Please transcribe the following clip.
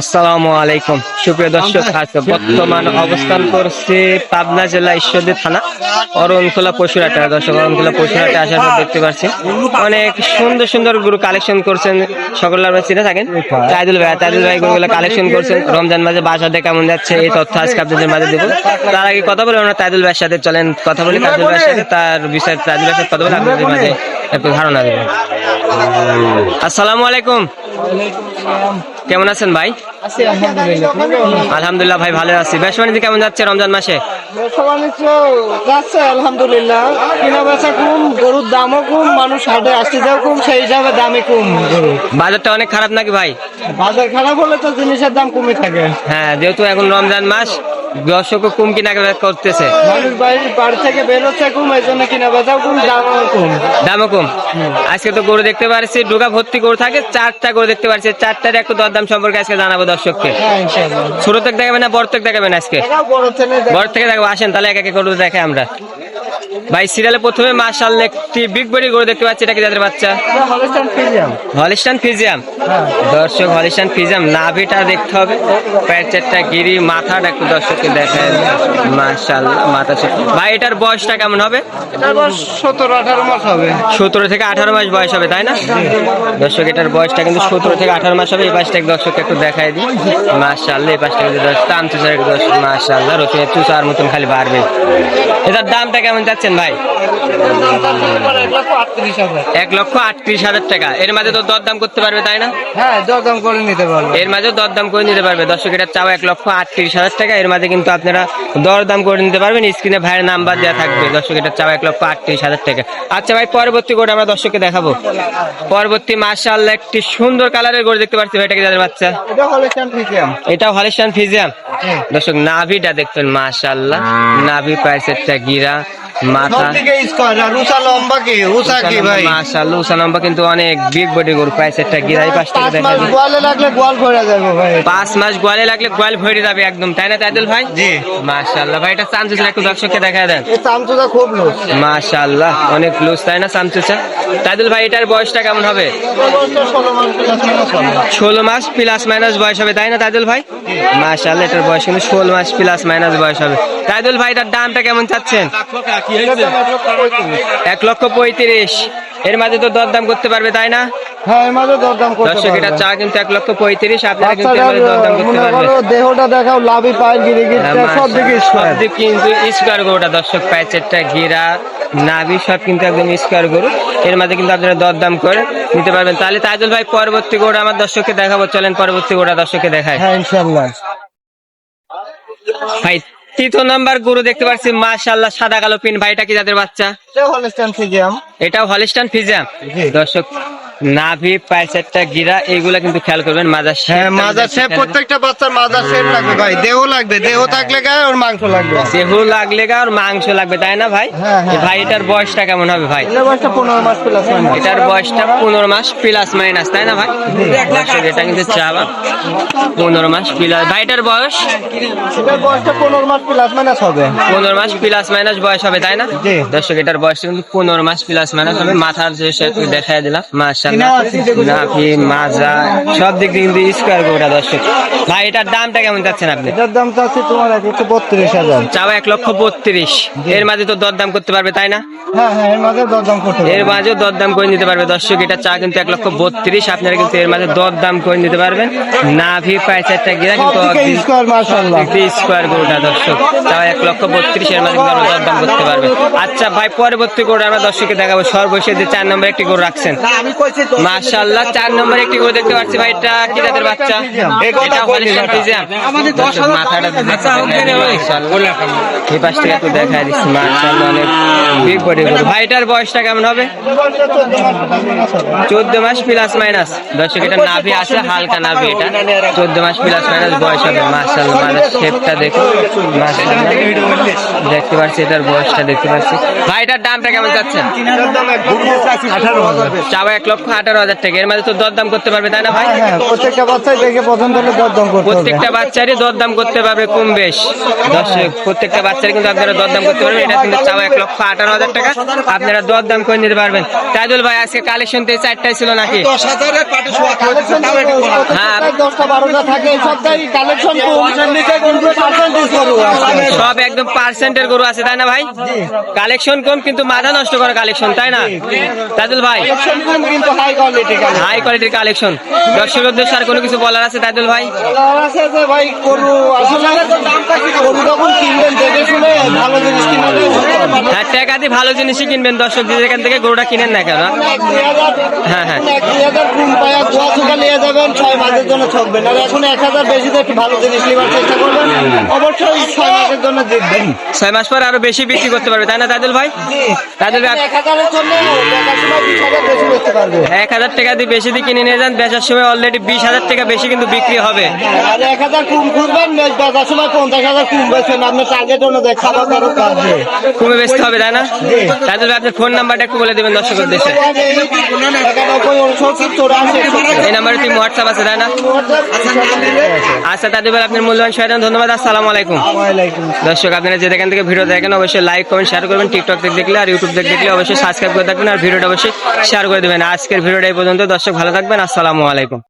আসসালামু আলাইকুম। সুপ্রিয় দর্শক আজকে বর্তমান অবস্থান করছে পাবনা জেলা ঈশ্বরদী থানা, অরণখোলা পশুরাটে দর্শক, অরণখোলা পশুরাটে আসার পর দেখতে পাচ্ছি, অনেক সুন্দর সুন্দর গরু কালেকশন করছেন সকল আপনারা চিনে থাকেন। তাইদুল ভাই তাইদুল ভাই গরুগুলো কালেকশন করছেন। রমজান মাঝে বাজারে কেমন যাচ্ছে এই তথ্য আজকে আপনাদের মাঝে দেবো। তার আগে কথা বলে আমরা তাইদুল ভাইয়ের সাথে চলেন, কথা বলি। তাইদুল ভাইয়ের সাথে তার বিষয়ে তাইদুল ভাইয়ের সাথে কথা বলে আপনাদের মাঝে একটু ধারণা দেবো আসসালামু আলাইকুম। কেমন আছেন ভাই? আলহামদুলিল্লাহ। ভাই ভালো আছি। বেশ বাণিজ্য কেমন যাচ্ছে রমজান মাসে? যাচ্ছে আলহামদুলিল্লাহ। কিনা বেচা কম গরুর দামও কম মানুষ হাটে আসতে যাও কম সেই হিসাবে দামে কম। বাজারটা অনেক খারাপ নাকি ভাই? বাজার খারাপ হলে তো জিনিসের দাম কমে থাকে। হ্যাঁ যেহেতু এখন রমজান মাস দর্শকও কম কিনা করতেছে। মানুষ বাড়ি বাড়ি থেকে বেরোচ্ছে কম এই জন্য কিনা বেচাও কম দামও কম। দামও কম। আজকে তো গরু দেখতে পারছি ডোকা ভর্তি গরু থাকে চারটা গরু দেখতে পারছি। চারটার একটু দরদাম সম্পর্কে আজকে জানাব দর্শককে। হ্যাঁ ছোট থেকে দেখাবেন না বড় থেকে দেখাবেন আজকে? বড় বড় থেকে দেখাবো আসেন তাহলে এক এক গরু দেখে আমরা। ভাই সিরিয়ালে প্রথমে মার্শাল একটি বিগ বডি গরু দেখতে পাচ্ছি এটা কি যাদের বাচ্চা? হলস্টাইন ফ্রিজিয়াম হলিস্টান ফিজিয়াম দর্শক হলিস্টান ফিজিয়াম নাভিটা দেখতে হবে। প্যাট চারটা গিরি মাথাটা একটু দর্শককে দেখায়। মার্শাল মাথা। ভাই এটার বয়সটা কেমন হবে? সতেরো আঠারো মাস হবে। সতেরো থেকে আঠারো মাস বয়স হবে তাই না? দর্শক এটার বয়সটা কিন্তু সতেরো থেকে আঠারো মাস হবে। এই পাশটা এক দর্শক একটু দেখাই দিই। মার্শাল্লাহ এই পাশটা কিন্তু দর্শক টান এক দর্শক মার্শাল্লাহ রসুনের তুষার মতন খালি বাড়বে। এটার দামটা কেমন চাচ্ছেন ভাই? এক লক্ষ আটত্রিশ হাজার টাকা। এর মাঝে তো দরদাম করতে পারবে তাই না? হ্যাঁ দরদাম করে নিতে পারব। এর মাঝে দরদাম করে নিতে পারবে। দর্শক এটা চাও এক লক্ষ আটত্রিশ হাজার টাকা। এর মাঝে কিন্তু আপনারা দরদাম করে নিতে পারবেন। স্ক্রিনে ভাইয়ের নাম্বার দেওয়া থাকবে। দর্শক এটা চাও এক লক্ষ আটত্রিশ হাজার টাকা। আচ্ছা ভাই পরবর্তী করে আমরা দর্শককে দেখাবো। পরবর্তী মার্শাল্লাহ একটি সুন্দর কালারের গরু দেখতে পাচ্ছি ভাইটাকে যাদের বাচ্চা? এটা হলিস্টান ফিজিয়াম। দর্শক নাভিটা দেখবেন মাশাল্লাহ নাভি পায়েসেরটা গিরা। মাথা। লম্বা কি? কি ভাই? লম্বা কিন্তু অনেক বিগ বডি গরু পাঁচ দেখা মাস। গোয়ালে লাগলে গোয়াল ভরে যাবে ভাই। পাঁচ মাস গোয়ালে লাগলে গোয়াল ভরে যাবে একদম তাই না তাইদুল ভাই? জি। মাশাল্লাহ ভাই এটা চামচুচা একটু দর্শককে দেখা দেন। এই খুব অনেক লুজ তাই না চামচুচা? তাইদুল ভাই এটার বয়সটা কেমন হবে? ষোলো মাস প্লাস মাইনাস বয়স হবে তাই না তাইদুল ভাই? মাশাল্লাহ এটার বয়স কিন্তু ষোলো মাস প্লাস মাইনাস বয়স হবে। তাইদুল ভাই এটার দামটা কেমন চাচ্ছেন? এক লক্ষ পঁয়ত্রিশ। এর মাঝে তো দরদাম করতে পারবে তাই না? হ্যাঁ এর মাঝে দরদাম করতে দর্শক এটা চা কিন্তু এক লক্ষ পঁয়ত্রিশ আপনারা কিন্তু দরদাম করতে দেহটা দেখাও লাভি পায় গিরিগিট সব দিকে স্কোয়ার সবদিক কিন্তু স্কোয়ার গরুটা দর্শক প্যাচেরটা গিরা নাভি সব কিন্তু একদম স্কোয়ার গরু। এর মাঝে কিন্তু আপনারা দরদাম করে নিতে পারবেন। তাহলে তাজুল ভাই পরবর্তী গরু আমার দর্শককে দেখাবো। চলেন পরবর্তী গরুটা দর্শককে দেখায় হ্যাঁ ইনশাল্লাহ ভাই তৃতীয় নাম্বার গরু দেখতে পাচ্ছি মাশাল্লাহ সাদা কালো পিন। ভাইটা কি যাদের বাচ্চা? এটা হলিস্টান ফিজিয়াম এটাও হলিস্টান ফিজিয়াম দর্শক নাভি প্যাচেরটা গিরা এইগুলা কিন্তু খেয়াল করবেন মাজার হ্যাঁ মাজার শেপ প্রত্যেকটা বাচ্চার মাজার শেপ লাগবে ভাই দেহ লাগবে দেহ থাকলে গায়ে ওর মাংস লাগবে। দেহ লাগলে আর মাংস লাগবে তাই না ভাই? হ্যাঁ, হ্যাঁ। ভাই এটার বয়সটা কেমন হবে ভাই? এটার বয়সটা পনেরো মাস প্লাস এটার বয়সটা পনেরো মাস প্লাস মাইনাস তাই না ভাই? দর্শক, এটা কিন্তু চাবা পনেরো মাস প্লাস ভাইটার বয়স? এটার বয়সটা পনেরো মাস প্লাস মাইনাস হবে। পনেরো মাস প্লাস মাইনাস বয়স হবে তাই না। দর্শক এটার বয়স কিন্তু পনেরো মাস প্লাস মাইনাস হবে। মাথার যে শেপ দেখাই দিলাম মাশাল্লাহ নাভি মাজা সব দিক দিয়ে কিন্তু স্কোয়ার গোটা দর্শক। ভাই এটার দামটা কেমন চাচ্ছেন আপনি? এটার দাম চাচ্ছি তোমার এক লক্ষ বত্রিশ হাজার। চাওয়া এক লক্ষ বত্রিশ। এর মাঝে তো দরদাম করতে পারবে তাই না? হ্যাঁ হ্যাঁ এর মাঝে দরদাম করতে এর মাঝেও দরদাম করে নিতে পারবে দর্শক এটা চা কিন্তু এক লক্ষ বত্রিশ আপনারা কিন্তু এর মাঝে দরদাম করে নিতে পারবেন। নাভি পায় চারটা গিরা কিন্তু স্কোয়ার গরুটা দর্শক। তাও এক লক্ষ বত্রিশ এর মাঝে কিন্তু আমরা দরদাম করতে পারবে। আচ্ছা ভাই পরবর্তী গরু আমরা দর্শককে দেখাবো। সর্বশেষ যে চার নম্বর একটি গরু রাখছেন। আমি কইছি তো মাশাল্লাহ চার নম্বর একটি গরু দেখতে পাচ্ছি ভাই এটা কি জাতের বাচ্চা? এটা ফ্রিজিয়ান দর্শক, মাথাটা মাশাআল্লাহ। এই পাশ থেকে একটু দেখাই দিচ্ছি। মাশাআল্লাহ অনেক বিগ বডি গরু ভাই এটার বয়সটা কেমন হবে? চোদ্দ মাস প্লাস মাইনাস দর্শক এটা নাভি আছে হালকা নাভি এটা। চোদ্দ মাস প্লাস মাইনাস বয়স হবে। মার্শাল্লাহ মানে শেপটা দেখো। মার্শাল্লাহ দেখতে পাচ্ছি এটার বয়সটা দেখতে পাচ্ছি। ভাই এটার দামটা কেমন যাচ্ছে আঠারো হাজার। চাওয়া এক লক্ষ লক্ষ আঠারো হাজার টাকা। এর মাঝে তো দরদাম করতে পারবে তাই না ভাই? হ্যাঁ হ্যাঁ প্রত্যেকটা বাচ্চাই দেখে পছন্দ হলে দরদম করতে প্রত্যেকটা বাচ্চারই দরদাম করতে পারবে কম বেশ। প্রত্যেকটা বাচ্চারই কিন্তু আপনারা দরদাম করতে পারবেন। এটা কিন্তু চাওয়া এক লক্ষ আঠারো হাজার টাকা। আপনারা দরদাম করে নিতে পারবেন। তাইদুল ভাই আজকে কালেকশন তো চারটাই ছিল নাকি? হ্যাঁ। সব একদম পার্সেন্টের গরু আছে তাই না ভাই? কালেকশন কম কিন্তু মাথা নষ্ট করা কালেকশন তাই না? তাইদুল ভাই। হাই কোয়ালিটি হাই কোয়ালিটির কালেকশন দর্শক উদ্দেশ্যে আর কোনো কিছু বলার আছে তাইদুল ভাই আছে যে ভাই গরু আসলে গরু যখন কিনবেন দেখে শুনে ভালো জিনিস কিনবেন হ্যাঁ টাকা দিয়ে ভালো জিনিসই কিনবেন দর্শক যেখান থেকে গরুটা কিনেন না কেন হ্যাঁ, হ্যাঁ। এক দুই হাজার কম যাবেন ছয় মাসের জন্য ঠকবেন আর এখন এক হাজার বেশি দিয়ে একটু ভালো জিনিস নেবার চেষ্টা করবেন। অবশ্যই ছয় মাসের জন্য দেখবেন ছয় মাস পর আরও বেশি বিক্রি করতে পারবে তাই না তাইদুল ভাই? তাইদুল ভাই এক হাজারের জন্য বিশ বেশি পারবে। এক হাজার টাকা দিয়ে বেশি দিয়ে কিনে নিয়ে যান বেচার সময় অলরেডি বিশ হাজার টাকা বেশি কিন্তু বিক্রি হবে। আর এক হাজার কম খুঁজবেন বেচার সময় পঞ্চাশ হাজার কম বেচবেন। আপনার টার্গেট অনুযায়ী খাবার খরচ কাটবে কমে বেচতে হবে তাই না? তাইদুল ভাই আপনার ফোন নাম্বারটা একটু বলে দেবেন দর্শক উদ্দেশ্যে এই নাম্বারে তুমি হোয়াটসঅ্যাপ আছে তাই না? আচ্ছা তাদের আপনার মূল্যবান সহায়তা ধন্যবাদ আসসালাম আলাইকুম। দর্শক আপনারা যে যেখান থেকে ভিডিও দেখেন অবশ্যই লাইক কমেন্ট শেয়ার করবেন টিকটক থেকে দেখলে আর ইউটিউব থেকে দেখলে অবশ্যই সাবস্ক্রাইব করে থাকবেন আর ভিডিওটা অবশ্যই শেয়ার করে দেবেন। আজকের ভিডিওটা এই পর্যন্ত। দর্শক ভালো থাকবেন আসসালামু আলাইকুম।